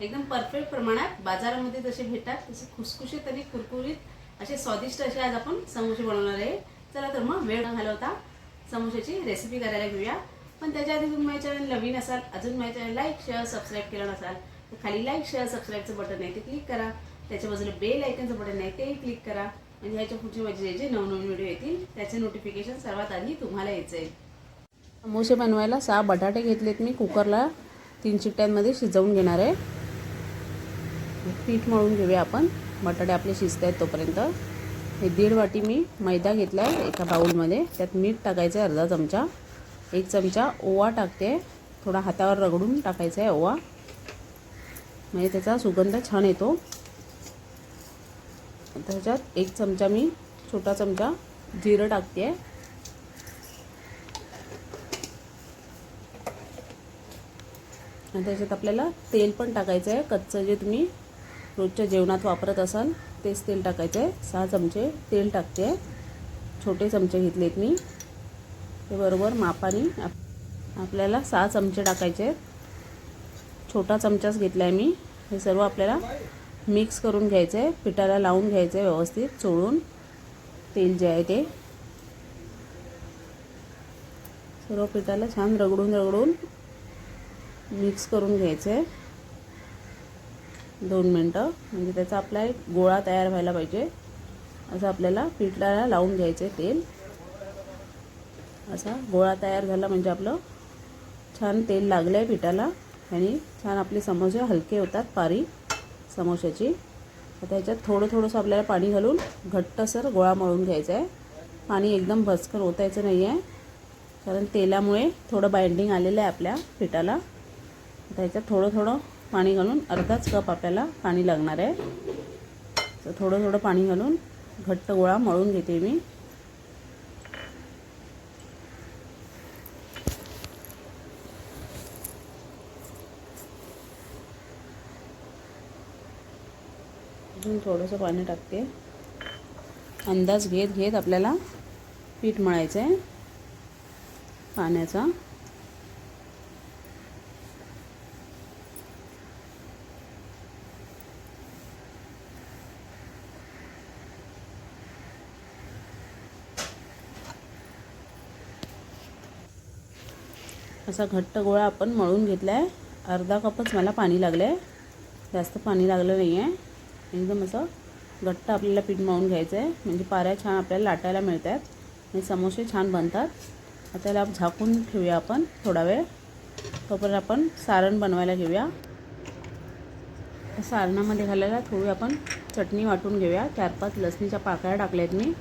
एकदम परफेक्ट प्रमाणात बाजारामध्ये जसे भेटतात तसे खुसखुशीत आणि कुरकुरीत असे स्वादिष्ट असे आज आपण समोसे बनवणार आहे. चला तर मग वेळ न घालवता समोशाची रेसिपी करायला घेऊया. पण त्याच्या आधी तुम्ही माझ्या चॅनल नवीन असाल अजून माझ्या चॅनल लाईक शेअर सबस्क्राईब केलं नसाल तर खाली लाईक शेअर सबस्क्राईबचं बटन आहे ते क्लिक करा. त्याच्या बाजूला बेल आयकनचं बटन आहे तेही क्लिक करा. म्हणजे ह्याच्या पुढचे माझे जे जे नवनवीन व्हिडिओ येतील त्याचे नोटिफिकेशन सर्वात आधी तुम्हाला यायचं. आहे समोसे बनवायला सहा बटाटे घेतलेत मी. कुकरला तीन चिट्ट्यांमध्ये शिजवून घेणार आहे. पीठ मळून घेऊया आपण. बटाटे आपले शिजत आहेत तोपर्यंत. हे दीड वाटी मी मैदा घेतला आहे एका बाऊलमध्ये त्यात मीठ टाकायचं आहे अर्धा चमचा. एक चमचा ओवा टाकते. थोडा हातावर रगडून टाकायचा आहे ओवा. म्हणजे त्याचा सुगंध छान येतो. त्याच्यात एक चमचा मी छोटा चमचा जिरं टाकते. आहे आणि त्याच्यात आपल्याला तेल पण टाकायचं आहे कच्चं जे तुम्ही रोजच्या जेवणात वापरत असाल तेच तेल टाकायचं आहे सहा चमचे तेल टाकते. आहे छोटे चमचे घेतलेत मी. ते बरोबर मापाने आप आपल्याला सहा चमचे टाकायचे आहेत. छोटा चमचाच घेतला आहे मी. हे सर्व आपल्याला मिक्स करून घ्यायचं आहे पिठाला लावून घ्यायचं आहे व्यवस्थित चोळून. तेल जे आहे ते. सर्व पिठाला छान रगडून रगडून मिक्स करून घ्यायचं आहे दोन मिनटं. म्हणजे त्याचा आपला एक गोळा तयार व्हायला पाहिजे. असं आपल्याला पिठाला लावून घ्यायचं आहे तेल. असा गोळा तयार झाला म्हणजे आपलं छान तेल लागलं आहे पिठाला. आणि छान आपले समोसे हलके होतात पारी समोशाची आता ह्याच्यात थोडं थोडंसं आपल्याला पाणी घालून घट्टसर गोळा मळून घ्यायचा आहे. पाणी एकदम भस्कर ओतायचं नाही आहे कारण तेलामुळे थोडं बाइंडिंग आलेलं आहे आपल्या पिठाला. आता ह्याच्यात थोडं थोडं पाणी घालून अर्धाच कप आपल्याला पाणी लागणार आहे. तर थोडं थोडं पाणी घालून घट्ट गोळा मळून घेते मी. अजून थोडंसं पाणी टाकते. अंदाज घेत घेत आपल्याला पीठ मळायचं आहे पाण्याचा. असा घट्ट गोळा आपण मळून घेतला आहे अर्धा कपच मला पाणी लागलं आहे जास्त पाणी लागलं नाही आहे एकदम असं घट्ट आपल्याला पीठ मळून घ्यायचं आहे म्हणजे पाऱ्या छान आपल्याला लाटायला मिळतात. आणि समोसे छान बनतात. आता त्याला झाकून ठेवूया आपण थोडा वेळ. तोपर्यंत आपण सारण बनवायला घेऊया. सारणामध्ये घालायला थोडी आपण चटणी वाटून घेऊया. चार पाच लसणीच्या पाकळ्या टाकल्या आहेत मी.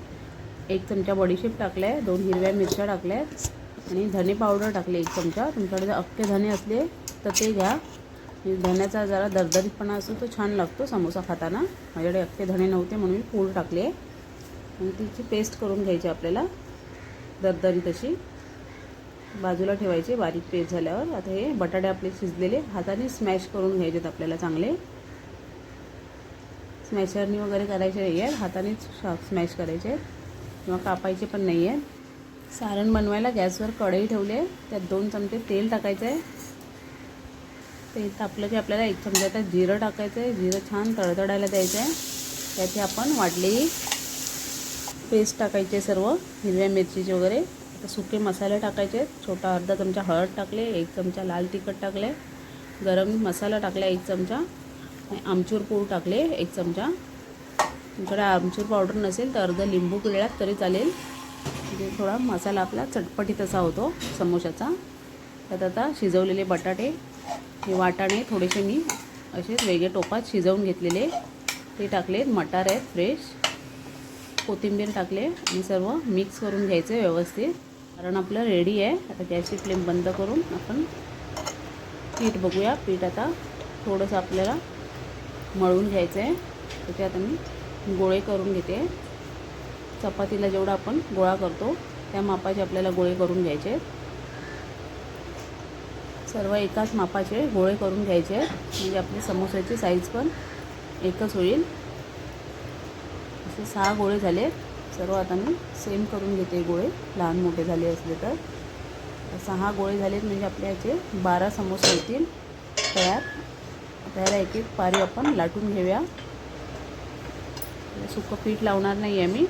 एक चमचा बडीशेप टाकला आहे दोन हिरव्या मिरच्या टाकल्या आहेत आणि धने पावडर टाकले एक चमचा. तुमच्याकडे जर अख्खे धने असले तर ते घ्या. धण्याचा जरा दरदरीतपणा असतो तो छान लागतो समोसा खाताना. माझ्याकडे अख्खे धणे नव्हते म्हणून मी पूड टाकले. आणि तिची पेस्ट करून घ्यायची आपल्याला. दरदरीत अशी बाजूला ठेवायची बारीक पेस्ट झाल्यावर. आता हे बटाटे आपले शिजलेले हाताने स्मॅश करून घ्यायचेत आपल्याला चांगले. स्मॅशरनी वगैरे करायचे नाही आहेत हातानेच स्मॅश करायचे. आहेत किंवा कापायचे पण नाही आहेत सारण बनवायला गॅसवर कढई ठेवले त्यात दोन चमचे तेल टाकायचं आहे तेल तापलं की आपल्याला एक चमचा त्यात जिरं टाकायचं आहे जिरं छान तडतडायला द्यायचं आहे त्याची आपण वाटलेली पेस्ट टाकायची आहे सर्व हिरव्या मिरचीचे वगैरे. आता सुके मसाले टाकायचे आहेत. छोटा अर्धा चमचा हळद टाकले एक चमचा लाल तिखट टाकले गरम मसाला टाकला एक चमचा आणि आमचूर पूड टाकले एक चमचा. तुमच्याकडे आमचूर पावडर नसेल तर अर्धा लिंबू पिळलात तरी चालेल. म्हणजे थोडा मसाला आपला चटपटीत असा होतो समोशाचा. त्यात आता शिजवलेले बटाटे हे वाटाणे थोडेसे मी असेच वेगळे टोपात शिजवून घेतलेले. ते टाकले मटार आहेत फ्रेश. कोथिंबीर टाकले आणि सर्व मिक्स करून घ्यायचे व्यवस्थित. कारण आपलं रेडी आहे आता गॅसची फ्लेम बंद करून आपण पीठ बघूया. पीठ आता थोडंसं आपल्याला मळून घ्यायचं आहे त्याच्यात मी गोळे करून घेते. चपातीला जेवढा आपण गोळा करतो त्या मापाचे आपल्याला गोळे करून घ्यायचे. आहेत सर्व एकाच मापाचे गोळे करून घ्यायचे. आहेत म्हणजे आपली समोसाची साईज पण एकच होईल. असे सहा गोळे झाले. सर्व आता मी सेम करून घेते गोळे. लहान मोठे झाले असले तर. सहा गोळे झालेत म्हणजे आपल्या याचे बारा समोसे होतील. तयार. त्याला एक एक पारी आपण लाटून घेऊया. सुकं पीठ लावणार नाही आहे मी.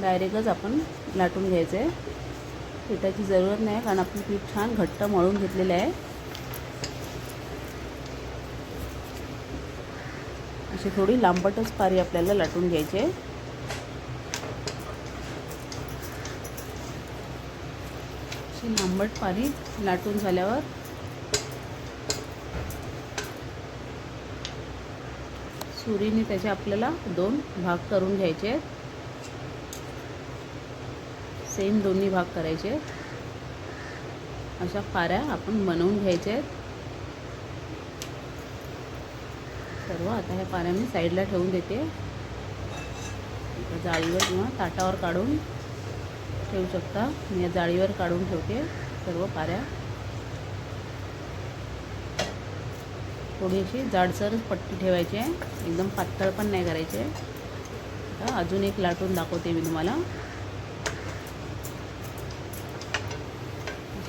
डायरेक्टच आपण लाटून घ्यायचं. आहे पिठाची जरूरत नाही कारण आपण पीठ छान घट्ट मळून घेतलेलं आहे. अशी थोडी लांबटच पारी आपल्याला लाटून घ्यायची आहे. अशी लांबट पारी लाटून झाल्यावर सुरीने त्याचे आपल्याला दोन भाग करून घ्यायचे आहेत. सेम दोन्ही भाग करायचे. अशा पाऱ्या आपण बनवून घ्यायच्या आहेत. सर्व आता ह्या पाऱ्या मी साईडला ठेवून देते. जाळीवर किंवा ताटावर काढून ठेवू शकता. मी या जाळीवर काढून ठेवते सर्व पाऱ्या. थोडी अशी जाडसरच पट्टी ठेवायची आहे. एकदम पातळ पण नाही करायचे आता अजून एक लाटून दाखवते मी तुम्हाला.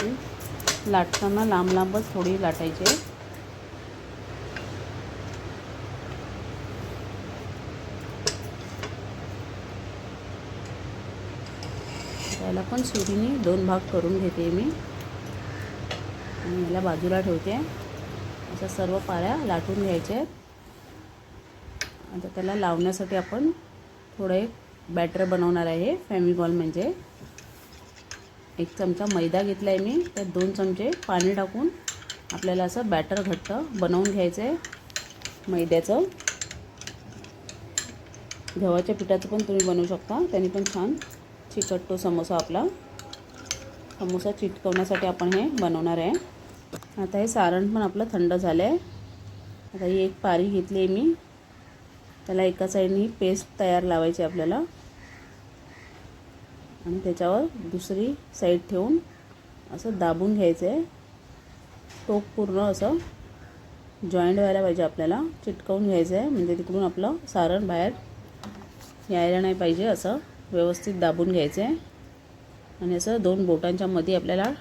अशी लाटताना लांब लांबच थोडी लाटायची. त्याला पण सुरीने दोन भाग करून घेते मी. आणि याला बाजूला ठेवते. अशा सर्व पाऱ्या लाटून घ्यायच्या आहेत आता त्याला लावण्यासाठी आपण थोडं एक बॅटर बनवणार आहे फॅमिकॉल म्हणजे. एक चमचा मैदा घेतला आहे मी. त्यात दोन चमचे पाणी टाकून आपल्याला असं बॅटर घट्ट बनवून घ्यायचं आहे मैद्याचं. गव्हाच्या पिठाचं पण तुम्ही बनवू शकता. त्याने पण छान चिकटतो समोसा आपला. समोसा चिटकवण्यासाठी आपण हे बनवणार आहे. आता हे सारण पण आपलं थंड झालं आहे आता ही एक पारी घेतली आहे मी. त्याला एका साईडनी पेस्ट तयार लावायची आपल्याला. आणि त्याच्यावर दुसरी साईड ठेवून असं दाबून घ्यायचं. आहे टोक पूर्ण असं जॉईंट व्हायला पाहिजे आपल्याला. चिटकवून घ्यायचं. आहे म्हणजे तिकडून आपलं सारण बाहेर यायला नाही पाहिजे. असं व्यवस्थित दाबून घ्यायचं. आहे आणि असं दोन बोटांच्या मध्ये आपल्याला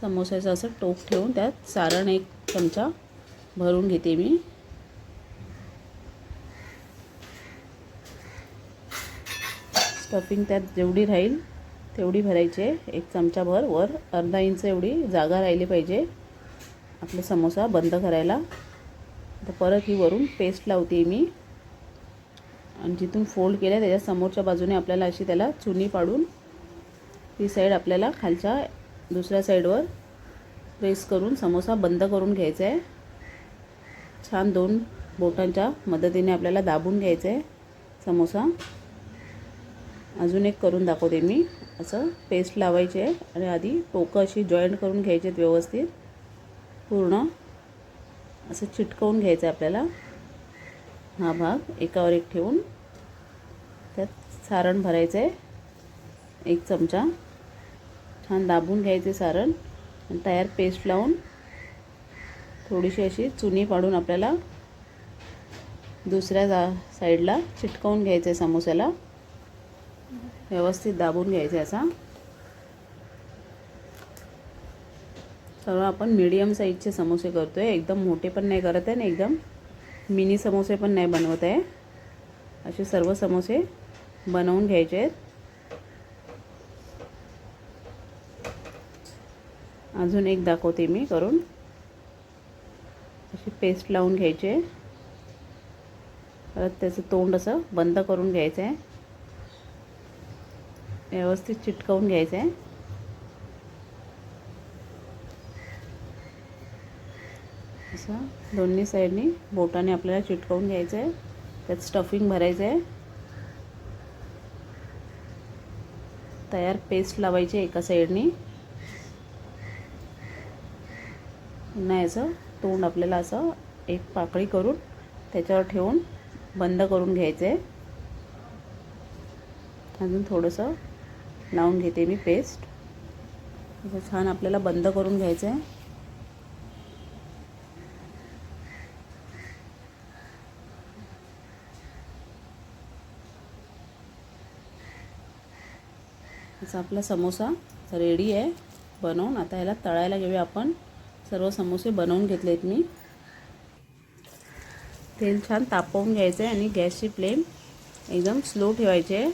समोस्याचं असं टोक ठेवून त्यात सारण एक चमचा भरून घेते मी. स्टफिंग त्यात जेवढी राहील तेवढी भरायची. आहे एक चमचाभर वर अर्धा इंच एवढी जागा राहिली पाहिजे. आपला समोसा बंद करायला. आता परत ही वरून पेस्ट लावते मी. आणि जिथून फोल्ड केल्या त्याच्या समोरच्या बाजूने आपल्याला अशी त्याला चुनी पाडून ती साईड आपल्याला खालच्या दुसऱ्या साईडवर प्रेस करून समोसा बंद करून घ्यायचा आहे. छान दोन बोटांच्या मदतीने आपल्याला दाबून घ्यायचं आहे समोसा. अजून एक करून दाखवते मी. असं पेस्ट लावायची आहे आणि आधी टोकं अशी जॉईंट करून घ्यायची आहेत व्यवस्थित. पूर्ण असं चिटकवून घ्यायचं आहे आपल्याला. हा भाग एकावर एक ठेवून त्यात सारण भरायचं आहे एक चमचा. छान दाबून घ्यायचे सारण आणि तयार पेस्ट लावून थोडीशी अशी चुनी पाडून आपल्याला दुसऱ्या जा साईडला चिटकवून घ्यायचं आहे समोस्याला व्यवस्थित दाबून घ्यायचं आहे असा. सर्व आपण मीडियम साईजचे समोसे करतो आहे एकदम मोठे पण नाही करत आहे आणि एकदम मिनी समोसे पण नाही बनवत आहे. असे सर्व समोसे बनवून घ्यायचे आहेत. अजून एक दाखवते मी करून. अशी पेस्ट लावून घ्यायची. आहे परत त्याचं तोंड असं बंद करून घ्यायचं आहे. व्यवस्थित चिटकवून घ्यायचं आहे असं दोन्ही साईडनी बोटाने आपल्याला चिटकवून घ्यायचं आहे त्यात स्टफिंग भरायचं आहे तयार पेस्ट लावायची एका साईडनी. पुन्हा याचं तोंड आपल्याला असं एक पाकळी करून त्याच्यावर ठेवून बंद करून घ्यायचं आहे अजून थोडंसं लावून घेते मी पेस्ट असं छान आपल्याला बंद करून घ्यायचं आहे याचा आपला समोसा रेडी आहे. बनवून आता ह्याला तळायला घेऊया आपण. सर्व समोसे बनवून घेतले आहेत मी. तेल छान तापवून घ्यायचं आहे आणि गॅसची फ्लेम एकदम स्लो ठेवायचे आहे.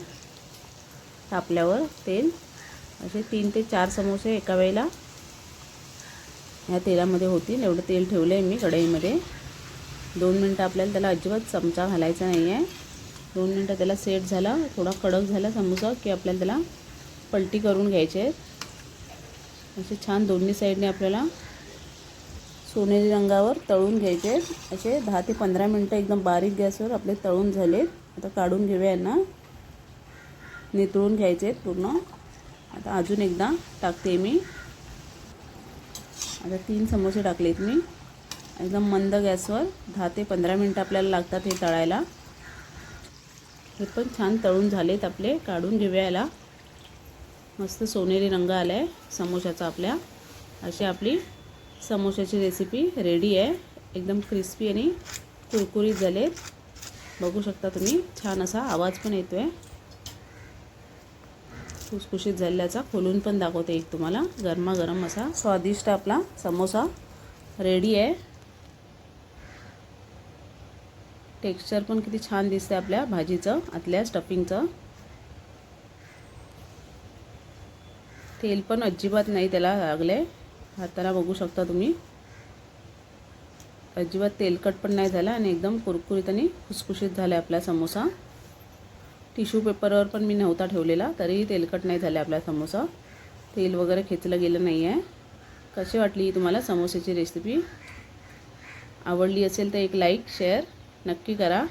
तापल्यावर तेल. असे तीन ते चार समोसे एका वेळेला ह्या तेलामध्ये होतील. एवढं तेल ठेवलं आहे मी कढईमध्ये. दोन मिनटं आपल्याला त्याला अजिबात चमचा घालायचा नाही आहे दोन मिनटं त्याला सेट झाला थोडा कडक झाला समोसा की आपल्याला त्याला पलटी करून घ्यायचे आहेत. असे छान दोन्ही साईडने आपल्याला सोनेरी रंगावर तळून घ्यायचे आहेत. असे दहा ते पंधरा मिनटं एकदम बारीक गॅसवर आपले तळून झालेत. आता काढून घेऊया यांना. नितळून घ्यायचे आहेत पूर्ण. आता अजून एकदा टाकते मी. आता तीन समोसे टाकलेत मी. एकदम मंद गॅसवर दहा ते पंधरा मिनटं आपल्याला लागतात हे तळायला. हे पण छान तळून झालेत आपले काढून घेऊया याला. मस्त सोनेरी रंग आला आहे समोशाचा आपल्या. अशी आपली समोशाची रेसिपी रेडी आहे. एकदम क्रिस्पी आणि कुरकुरीत झालेत. बघू शकता तुम्ही छान असा आवाज पण येतो आहे खुसखुशीत झाल्याचा खोलून पण दाखवते एक तुम्हाला. गरमागरम असा स्वादिष्ट आपला समोसा रेडी आहे. टेक्स्चर पण किती छान दिसते आपल्या भाजीचं आतल्या स्टफिंगचं तेल पण अजिबात नाही त्याला लागले. हाताला बघू शकता तुम्ही. अजिबात तेलकट पण नाही झाला आणि एकदम कुरकुरीत आणि खुसखुशीत झाला आपला समोसा. टिश्यू पेपरवर पण मी नव्हता ठेवलेला तरीही तेलकट नाही झाला आपला समोसा. तेल वगैरे खेचलं गेलं नाही आहे कशी वाटली तुम्हाला समोसेची रेसिपी आवडली असेल तर एक लाईक शेअर नक्की करा.